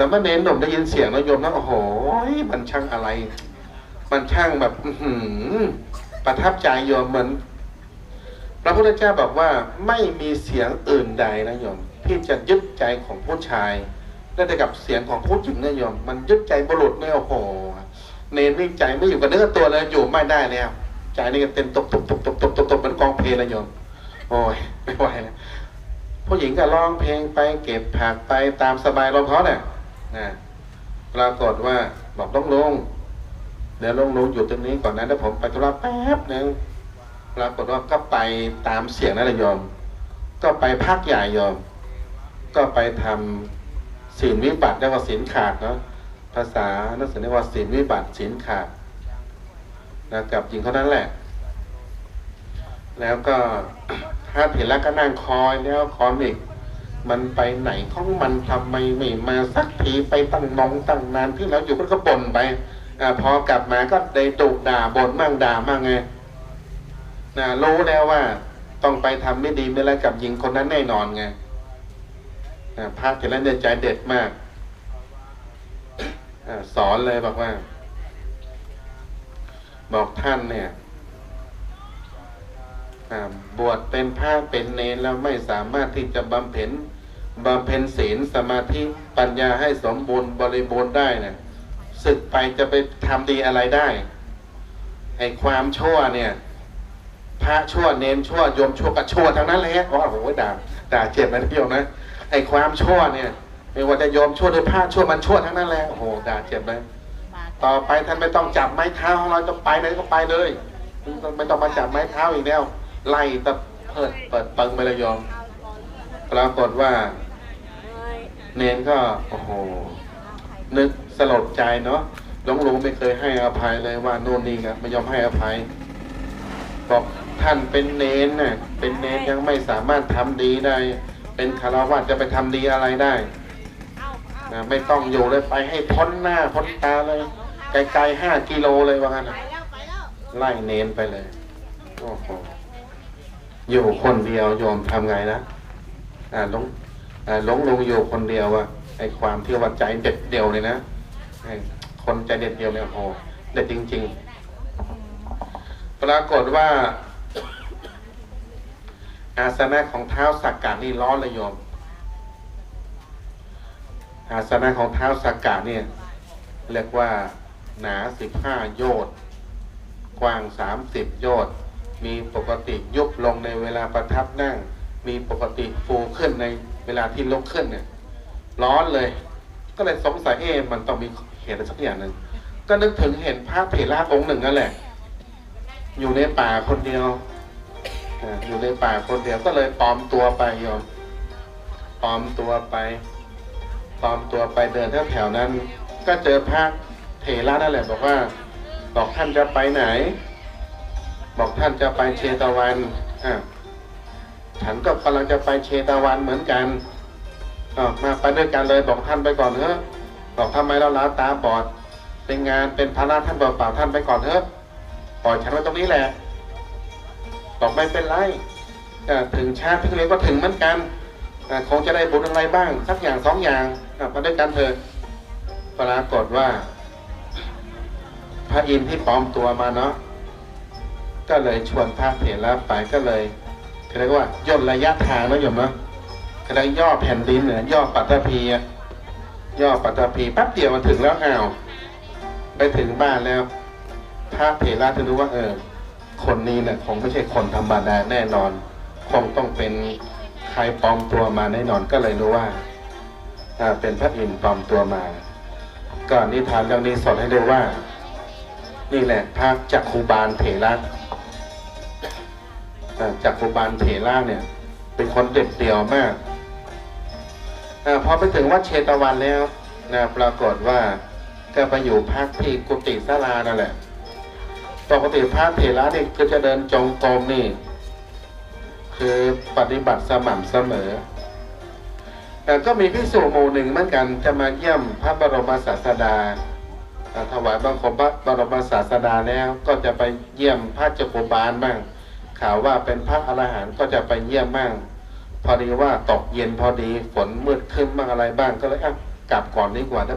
แต่เมื่อเน้นหนุ่มได้ยินเสียงแล้วโยมนะโอ้โหมันช่างอะไร มันช่างแบบหืประทับใจโยมเหมือนพระพุทธเจ้าบอกว่าไม่มีเสียงอื่นใดนะโยมที่จะยึดใจของผู้ชายและแต่กับเสียงของผู้หญิงนะโยมมันยึดใจบุรุษเนี่ยโอ้โห เนรนี่ใจไม่อยู่กับเนื้อตัวเลยอยู่ไม่ได้แล้วใจนี่ก็เต้นตบตบตบตบตบตบตบเหมือนกองเพลงนะโยมโอ้ยไม่ไหวแล้วผู้หญิงก็ร้องเพลงไปเก็บผักไปตามสบายลมเขาเนี่ย นะปรากฏว่าบอกต้องลงเดี๋ยวลงลงอยู่ตรงนี้ก่อนนะเดี๋ยวผมไปธุระแป๊บนึงปรากฏว่าก็ไปตามเสียงนั่นแหละโยม ก็ไปพักใหญ่โยม ก็ไปทำศีลวิบัติเรียกว่าศีลขาดเนาะภาษาหนักสือเรียกว่าศีลวิบัติศีลขาดนะกับหญิงคนนั้นแหละ แล้วก็ถ้าเห็นแล้วก็นั่งคอยแล้วคอยอีก มันไปไหนของมันทำไมไม่มาสักทีไปตั้งนองตั้งนานที่แล้วอยู่ก็บ่นไปอพอกลับมาก็ได้ดุด่าบ่นมั่งด่ามั่งไงนะรู้แล้วว่า ต้องไปทำไม่ดีไม่ร้ายกับหญิงคนนั้นแน่นอนไงพระเถระเนี่ยใจเด็ดมากอสอนเลยบอกว่า บอกท่านเนี่ย บวชเป็นพระเป็นเนรแล้วไม่สามารถที่จะบำเพ็ญบำเพ็ญศีลสมาธิปัญญาให้สมบูรณ์บริบูรณ์ได้เนี่ยศึกไปจะไปทำดีอะไรได้ไอ้ความชั่วเนี่ย พระชั่วเนนชั่วยมชั่วกับชั่วทั้งนั้นเลยโอ้โหด่าด่าเจ็บนะโยมนะไอ้ความชั่วเนี่ยไม่ว่าจะโยมชั่วหรือพระชั่วมันชั่วทั้งนั้นแหละโอ้โหด่าเจ็บเลยต่อไปท่านไม่ต้องจับไม้เท้าของเราจะไปไหนก็ไปเลย ไม่ต้องมาจับไม้เท้าอีกแล้ว ไล่ตะเพิดเปิดปิงไปเลยโยมปรากฏว่า เนนก็ โอ้โห นึกสลดใจเนาะหลวงลุงไม่เคยให้อภัยเลยว่าโน่นนี่ครับไม่ยอมให้อภัย บอกท่านเป็นเนนน่ะ เป็นเนนยังไม่สามารถทำดีได้ เป็นคารวะจะไปทำดีอะไรได้นะไม่ต้องอยู่เลยไปให้พ้นหน้าพ้นตาเลย ไกลๆห้ากิโลเลยว่างั้นไล่เนนไปเลย โอ้โห อยู่คนเดียวโยมทำไงนะอ่าหลงอ่าหลงลงอยู่คนเดียวว่าไอ้ความที่ว่าใจเด็ดเดียวเลยนะคนใจเด็ดเดียวเนี่ยโอ้โหเด็ดจริง ๆ ปรากฏว่า อาสนะของเท้าสักกะนี่ร้อนเลยโยม อาสนะของเท้าสักกะเนี่ยเรียกว่าหนาสิบห้าโยชน์กว้างสามสิบโยชน์ มีปกติยุบลงในเวลาประทับนั่ง มีปกติฟูขึ้นในเวลาที่ลุกขึ้นเนี่ย ร้อนเลย ก็เลยสงสัยเอ๊มันต้องมีเหตุอะไรสักอย่างหนึ่งก็นึกถึงเห็นพระเถระองค์หนึ่งนั่นแหละ อยู่ในป่าคนเดียวอยู่ในป่าคนเดียวก็เลยปลอมตัวไปโยมปลอมตัวไปปลอมตัวไปเดินแถวๆนั้น ก็เจอพระเถระนั่นแหละบอกว่า บอกท่านจะไปไหน บอกท่านจะไปเชตวันอะฉันก็กำลังจะไปเชตวันเหมือนกันอาวมาไปด้วยกันเลยบอกท่านไปก่อนเถอะบอกทำไมเราล้าตาบอด เป็นงานเป็นภาระท่านบอกเปล่าท่านไปก่อนเถอะปล่อยฉันไว้ตรงนี้แหละบอกไม่เป็นไรถึงช้าถึงเร็วก็ถึงเหมือนกันคงจะได้บุญอะไรบ้าง สักอย่างสองอย่างมาด้วยกันเถอะปรากฏว่า พระอินทร์ที่ปลอมตัวมาเนาะ ก็เลยชวนพระเถระไปก็เลยเรียกว่าย่นระยะทางนะโยมนาะก็เลยย่อแผ่นดินเนี่ยย่อปัตตภีย่อปัตตภีแป๊บเดียวมาถึงแล้วอ้าวไปถึงบ้านแล้วพระเถระถึงรู้ว่าเออคนนี้เนี่ยคงไม่ใช่คนธรรมดาแน่นอน คงต้องเป็นใครปลอมตัวมาแน่นอนก็เลยรู้ว่าเป็นพระอินทร์ปลอมตัวมาก่อนนิทานเรื่องนี้สอนให้รู้ว่า นี่แหละพระจักคุบาลเถระ อ่าจักคุบาลเถระเนี่ย เป็นคนเด็ดเดี่ยวมากอพอไปถึงวัดเชตวันแล้วนะปรากฏว่าก็ไปอยู่พักที่กุฏิศาลานั่นแหละปกติพระเถระนี่คือจะเดินจงกรมนี่ คือปฏิบัติสม่ำเสมอแต่ก็มีพิสูจหมู่หนึ่งเหมือนกันจะมาเยี่ยมพระบรมศาสดาอ่าถวายบังคมพระบรมศาสดาแล้วก็จะไปเยี่ยมพระเจักรุบาลบ้าง ข่าวว่าเป็นพระอรหันต์ก็จะไปเยี่ยมบ้างพอดีว่าตกเย็นพอดีฝนมืดขึ้นบ้างอะไรบ้างก็เลยอะกลับก่อนดีกว่าถ้า